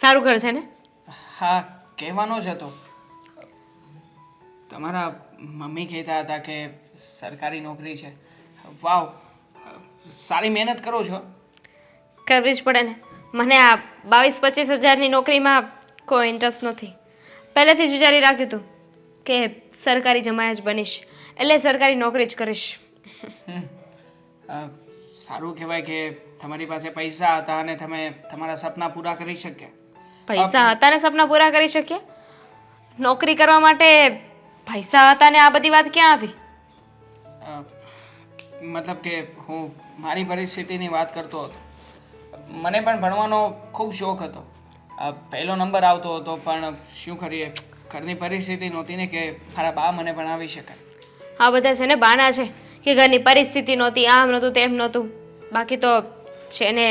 સારું ઘર છે ને? હા કહેવાનો જ હતો. તમારા મમ્મી કહેતા હતા કે સરકારી નોકરી છે. વાવ સારી મહેનત કરો છો. કરવી જ પડે ને. મને આ બાવીસ પચીસ હજારની નોકરીમાં કોઈ ઇન્ટરેસ્ટ નથી. પહેલેથી જ વિચારી રાખ્યું હતું કે સરકારી જમાયા જ બનીશ એટલે સરકારી નોકરી જ કરીશ. સારું કહેવાય કે તમારી પાસે પૈસા હતા અને તમે તમારા સપના પૂરા કરી શક્યા. પૈસા હતા ને સપના પૂરા કરી શકીએ? નોકરી કરવા માટે પૈસા હતા ને આ બધી વાત ક્યાં આવી? મતલબ કે હું મારી પરિસ્થિતિની વાત કરતો હતો. મને પણ ભણવાનો ખૂબ શોખ હતો. પહેલો નંબર આવતો હતો પણ શું કરીએ? ઘરની પરિસ્થિતિ નહોતી ને કે મારા બા મને ભણાવી શકાય. આ બધા છે ને બાના છે કે ઘરની પરિસ્થિતિ નહોતી આમ નહોતું તેમ નહોતું. બાકી તો છે ને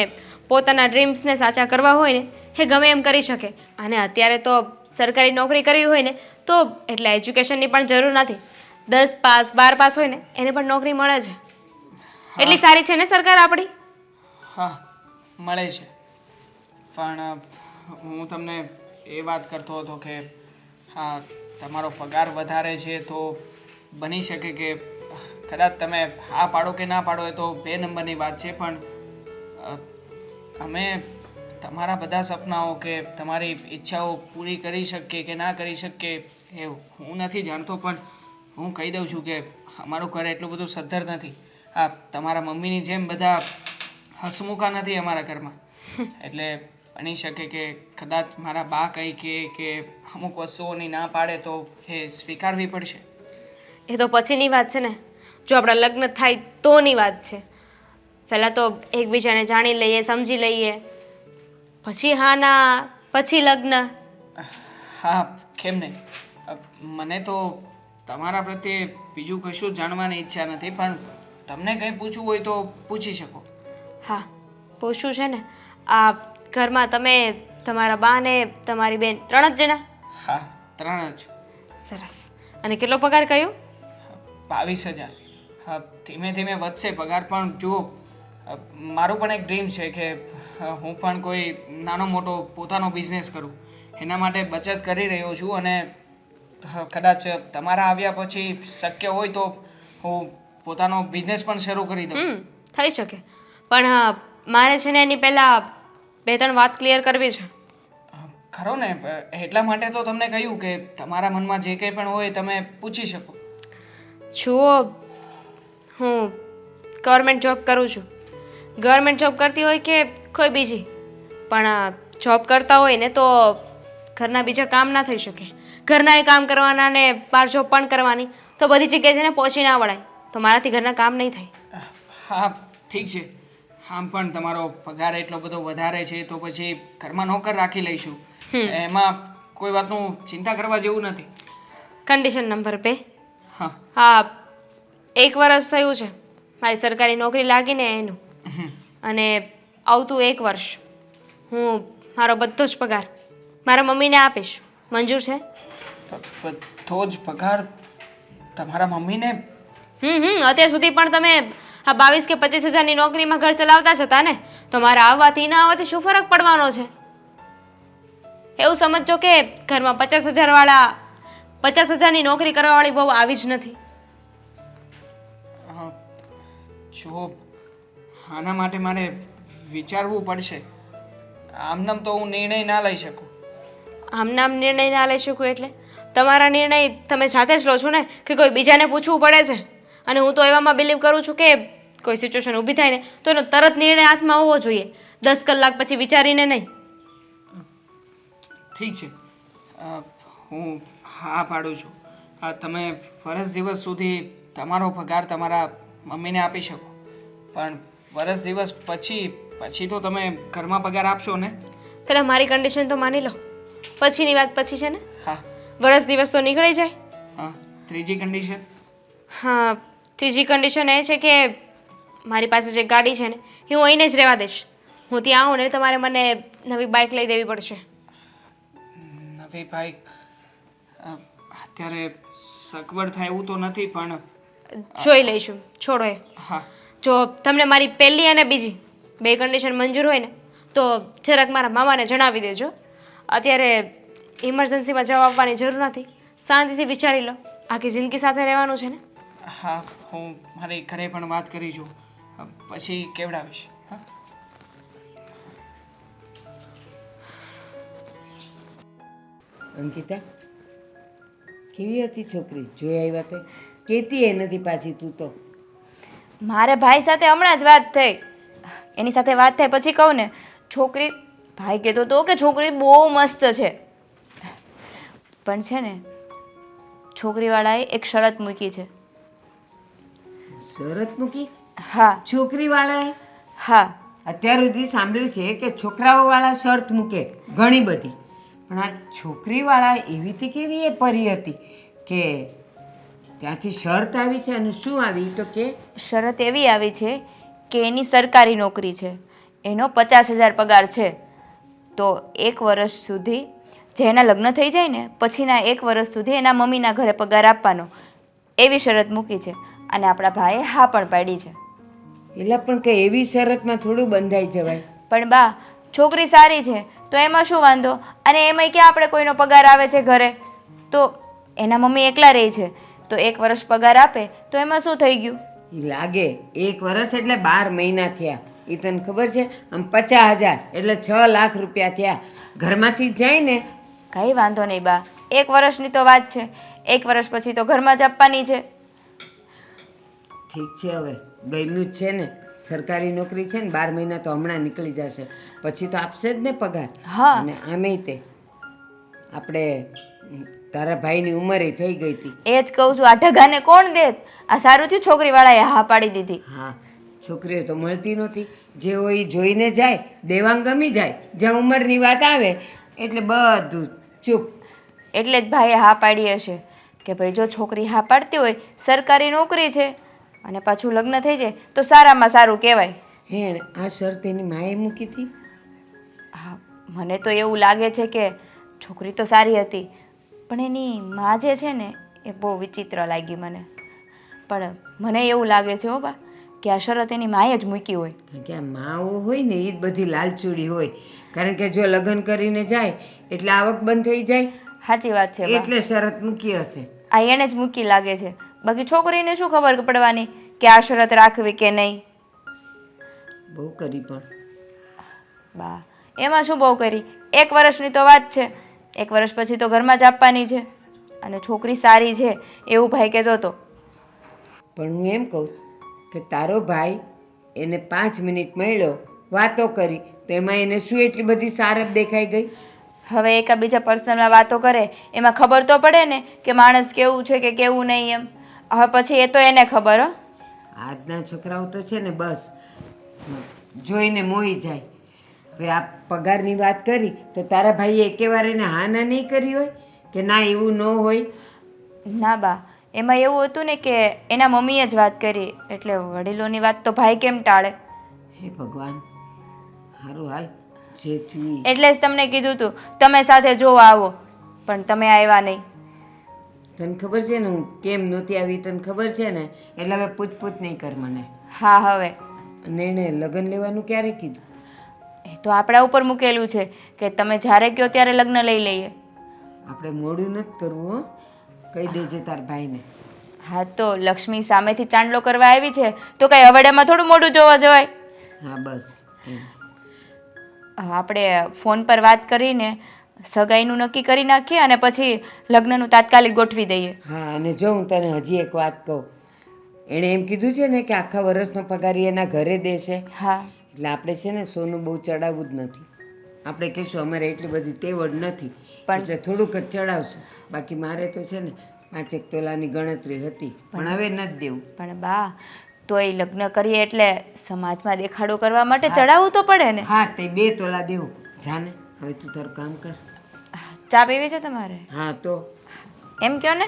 પોતાના ડ્રીમ્સને સાચા કરવા હોય ને એ ગમે એમ કરી શકે. અને અત્યારે તો સરકારી નોકરી કરવી હોય ને તો એટલે એજ્યુકેશનની પણ જરૂર નથી. દસ પાસ બાર પાસ હોય ને એને પણ નોકરી મળે છે. એટલી સારી છે ને સરકાર આપણી? હા મળે છે. પણ હું તમને એ વાત કરતો હતો કે હા તમારો પગાર વધારે છે તો બની શકે કે કદાચ તમે હા પાડો કે ના પાડો એ તો બે નંબરની વાત છે પણ અમે તમારા બધા સપનાઓ કે તમારી ઈચ્છાઓ પૂરી કરી શકીએ કે ના કરી શકીએ એ હું નથી જાણતો પણ હું કહી દઉં છું કે અમારું ઘર એટલું બધું સદ્ધર નથી. હા તમારા મમ્મીની જેમ બધા હસમુખા નથી અમારા ઘરમાં. એટલે બની શકે કે કદાચ મારા બા કંઈ કે કે અમુક વસ્તુઓની ના પાડે તો એ સ્વીકારવી પડશે. એ તો પછીની વાત છે ને. જો આપણા લગ્ન થાય તોની વાત છે. પહેલાં તો એકબીજાને જાણી લઈએ સમજી લઈએ. પછી હા ના પછી લગ્ન? હા કેમ નહીં? મને તો તમારા પ્રત્યે બીજું કશું જાણવાની ઈચ્છા નથી પણ તમને કંઈ પૂછવું હોય તો પૂછી શકો. હા પૂછવું છે ને? આ ઘરમાં તમે તમારા બા ને તમારી બેન ત્રણ જ જણા? હા ત્રણ જ. સરસ. અને કેટલો પગાર કયો બાવીસ હજાર. હા ધીમે ધીમે વધશે પગાર પણ જુઓ મારું પણ એક ડ્રીમ છે કે હું પણ કોઈ નાનો મોટો પોતાનો બિઝનેસ કરું. એના માટે બચત કરી રહ્યો છું અને કદાચ તમારા આવ્યા પછી શક્ય હોય તો હું પોતાનો બિઝનેસ પણ શરૂ કરી દઉં. થઈ શકે. પણ હા, મારે છે ને એની પહેલાં બે ત્રણ વાત ક્લિયર કરવી છે. ખરો ને એટલા માટે તો તમને કહ્યું કે તમારા મનમાં જે કંઈ પણ હોય તમે પૂછી શકો. જુઓ હું ગવર્મેન્ટ જોબ કરું છું. ગવર્મેન્ટ જોબ કરતી હોય કે કોઈ બીજી? પણ જોબ કરતા હોય ને તો ઘરના બીજા કામ ના થઈ શકે. ઘરના એ કામ કરવાના ને બહાર જોબ પણ કરવાની. તો બધી જગ્યાએ છે ને પહોંચી ના વળાય. તો મારાથી ઘરના કામ નહીં થાય. હા ઠીક છે. આમ પણ તમારો પગાર એટલો બધો વધારે છે તો પછી ઘરમાં નોકર રાખી લઈશું. એમાં કોઈ વાતનું ચિંતા કરવા જેવું નથી. કન્ડિશન નંબર બે. હા. હા એક વર્ષ થયું છે. મારી સરકારી નોકરી લાગીને એનું. અને આવતું એક વર્ષ હું મારો બધો જ પગાર મારા મમ્મીને આપીશ. મંજૂર છે? બધો જ પગાર તમારા મમ્મીને? હમ હમ. અત્યાર સુધી પણ તમે આ બાવીસ કે પચીસ હજારની નોકરીમાં ઘર ચલાવતા જ હતા ને? તો મારા આવવાથી ના આવવાથી શું ફરક પડવાનો છે? એવું સમજજો કે ઘરમાં પચાસ હજારવાળા પચાસ હજારની નોકરી કરવાવાળી બહુ આવી જ નથી. જો આના માટે મારે વિચારવું પડશે. આમનામ તો હું નિર્ણય ના લઈ શકું. આમનામ નિર્ણય ના લઈ શકું એટલે? તમારા નિર્ણય તમે જાતે જ લો છો ને કે કોઈ બીજાને પૂછવું પડે છે? અને હું તો એવામાં બિલીવ કરું છું કે કોઈ સિચ્યુએશન ઊભી થાય ને તો એનો તરત નિર્ણય હાથમાં હોવો જોઈએ. દસ કલાક પછી વિચારીને નહીં. ઠીક છે. હું હા પાડું છું. હા તમે ફરજ દિવસ સુધી તમારો પગાર તમારા મમ્મીને આપી શકો. પણ વરસ દિવસ પછી પછી તો તમે ઘરમાં પગાર આપશો ને? પહેલાં મારી કન્ડિશન તો માની લો. પછીની વાત પછી છે ને? હા. વરસ દિવસ તો નીકળી જાય. હા. ત્રીજી કન્ડિશન હા ત્રીજી કન્ડિશન એ છે કે મારી પાસે જે ગાડી છે ને એ હું અહીંને જ રહેવા દઈશ. હું ત્યાં આવું ને તમારે મને નવી બાઇક લઈ દેવી પડશે. નવી બાઈક અત્યારે સગવડ થાય એવું તો નથી પણ જોઈ લઈશું. છોડો એ. હા. જો તમને મારી પહેલી અને બીજી બે કન્ડિશન મંજૂર હોય ને તો જરાક મારા મામાને જણાવી દેજો. અત્યારે ઇમરજન્સીમાં જવાબ આપવાની જરૂર નથી. શાંતિથી વિચારી લો. આખી જિંદગી સાથે રહેવાનું છે ને? હા હું મારી ઘરે પણ વાત કરી છું પછી કેવડાવીશ હા? અંકિતા કેવી હતી છોકરી? જોઈ આવ્યા તે? કેતી એ નથી પાછી તું તો? મારે ભાઈ સાથે હમણાં જ વાત થઈ. એની સાથે વાત થઈ પછી કહું ને છોકરી ભાઈ કહેતો હતો કે છોકરી બહુ મસ્ત છે. પણ છે ને છોકરીવાળાએ એક શરત મૂકી છે. શરત મૂકી? હા. છોકરીવાળાએ? હા. અત્યાર સુધી સાંભળ્યું છે કે છોકરાઓવાળા શરત મૂકે ઘણી બધી. પણ આ છોકરીવાળા એવી તે કેવી એ પરી હતી કે ત્યાંથી શરત આવી છે અને શું આવી? તો કે શરત એવી આવી છે કે એની સરકારી નોકરી છે. એનો પચાસ હજાર પગાર છે. તો એક વર્ષ સુધી જે એના લગ્ન થઈ જાય ને પછીના એક વર્ષ સુધી એના મમ્મીના ઘરે પગાર આપવાનો. એવી શરત મૂકી છે. અને આપણા ભાઈએ હા પણ પાડી છે. એટલે પણ કે એવી શરતમાં થોડું બંધાઈ જવાય. પણ બા છોકરી સારી છે તો એમાં શું વાંધો? અને એમાંય ક્યાં આપણે કોઈનો પગાર આવે છે ઘરે? તો એના મમ્મી એકલા રહે છે. તો એક વર્ષ પગાર આપે તો એમાં શું થઈ ગયું? લાગે એક વર્ષ એટલે બાર મહિના થયા. એ તને ખબર છે? આમ પચાસ હજાર એટલે છ લાખ રૂપિયા થયા. ઘરમાંથી જ જાય ને કઈ વાંધો નહીં બા. એક વર્ષની તો વાત છે. એક વર્ષ પછી તો ઘરમાં જ આપવાની છે. ઠીક છે હવે. ગમ્યું જ છે ને? સરકારી નોકરી છે ને બાર મહિના તો હમણાં નીકળી જશે. પછી તો આપશે જ ને પગાર. હા. અને આમેય તે. આપણે તારા ભાઈની ઉંમરે થઈ ગઈ હતી. એ જ કહું છું આ ઢગાને કોણ દે આ સારું થયું છોકરીવાળાએ હા પાડી દીધી. હા છોકરીઓ તો મળતી નહોતી. જે હોય જોઈને જાય દેવાંગ ગમી જાય જ્યાં ઉંમરની વાત આવે એટલે બધું ચૂપ. એટલે જ ભાઈએ હા પાડી હશે. કે ભાઈ જો છોકરી હા પાડતી હોય સરકારી નોકરી છે અને પાછું લગ્ન થઈ જાય તો સારામાં સારું કહેવાય. હે આ શરત એની માએ મૂકી હતી? હા મને તો એવું લાગે છે કે છોકરી તો સારી હતી પણ એની મા જે છે ને એ બહુ વિચિત્ર લાગી મને. પણ મને એવું લાગે છે હો બા કે આ શરત એની માએ જ મૂકી હોય. કે આ માઓ હોય ને એ જ બધી લાલચુડી હોય. કારણ કે જો લગ્ન કરીને જાય એટલે આવક બંધ થઈ જાય. સાચી વાત છે બા. એટલે શરત મૂકી હશે. આ એને જ મૂકી લાગે છે. બાકી છોકરીને શું ખબર પડવાની કે આ શરત રાખવી કે નહીં? બહુ કરી પણ. બા એમાં શું બહુ કરી? એક વર્ષની તો વાત છે. એક વર્ષ પછી તો ઘરમાં જ આપવાની છે. અને છોકરી સારી છે એવું ભાઈ કહેતો હતો. પણ હું એમ કહું કે તારો ભાઈ એને પાંચ મિનિટ મળ્યો વાતો કરી તો એમાં એને શું એટલી બધી સારપ દેખાઈ ગઈ? હવે એકાબીજા પર્સનલમાં વાતો કરે એમાં ખબર તો પડે ને કે માણસ કેવું છે કે કેવું નહીં એમ. હવે પછી એ તો એને ખબર હો. આજના છોકરાઓ તો છે ને બસ જોઈને મોહી જાય. હવે આ પગારની વાત કરી તો તારા ભાઈએ એકેવાર એને હા ના નહીં કરી હોય? કે ના એવું ન હોય? ના બા એમાં એવું હતું ને કે એના મમ્મીએ જ વાત કરી એટલે વડીલોની વાત તો ભાઈ કેમ ટાળે? હે ભગવાન સારું હાલ જે થયું એટલે જ તમને કીધું હતું તમે સાથે જોવા આવો પણ તમે આવ્યા નહીં. તને ખબર છે ને હું કેમ નહોતી આવી? તને ખબર છે ને? એટલે હવે પૂછપૂછ નહીં કર મને. હા હવે. અને એને લગ્ન લેવાનું ક્યારે કીધું? એ તો આપણા ઉપર મૂકેલું છે કે તમે જ્યારે કહો ત્યારે લગ્ન લઈ લઈએ. આપણે મોડું નથી કરવું હો. કહી દેજે તાર ભાઈને. હા તો લક્ષ્મી સામેથી ચાંદલો કરવા આવી છે તો કઈ અવડામાં થોડું મોઢું જોવા જવાય. હા બસ. એમ. આપણે ફોન પર વાત કરીને સગાઈનું નક્કી કરી નાખીએ અને પછી લગ્નનું તાત્કાલિક ગોઠવી દઈએ. હા અને જો હું તને હજી એક વાત કહું. એણે એમ કીધું છે ને કે આખા વર્ષનો પગાર ઈ એના ઘરે દેશે. હા. એટલે આપણે છે ને સોનું બહુ ચડાવવું જ નથી. આપણે કહીશું અમારે એટલી બધી તેવડ નથી પણ- એટલે થોડુંક જ ચડાવશું. બાકી મારે તો છે ને પાંચેક તોલાની ગણતરી હતી પણ હવે નથી દેવું. પણ બા તોય લગ્ન કરીએ એટલે સમાજમાં દેખાડો કરવા માટે ચડાવવું તો પડે ને. હા તે બે તોલા દેવું. જાને હવે તું તારું કામ કર. ચા પીવી છે તમારે? હા તો. એમ કયો ને?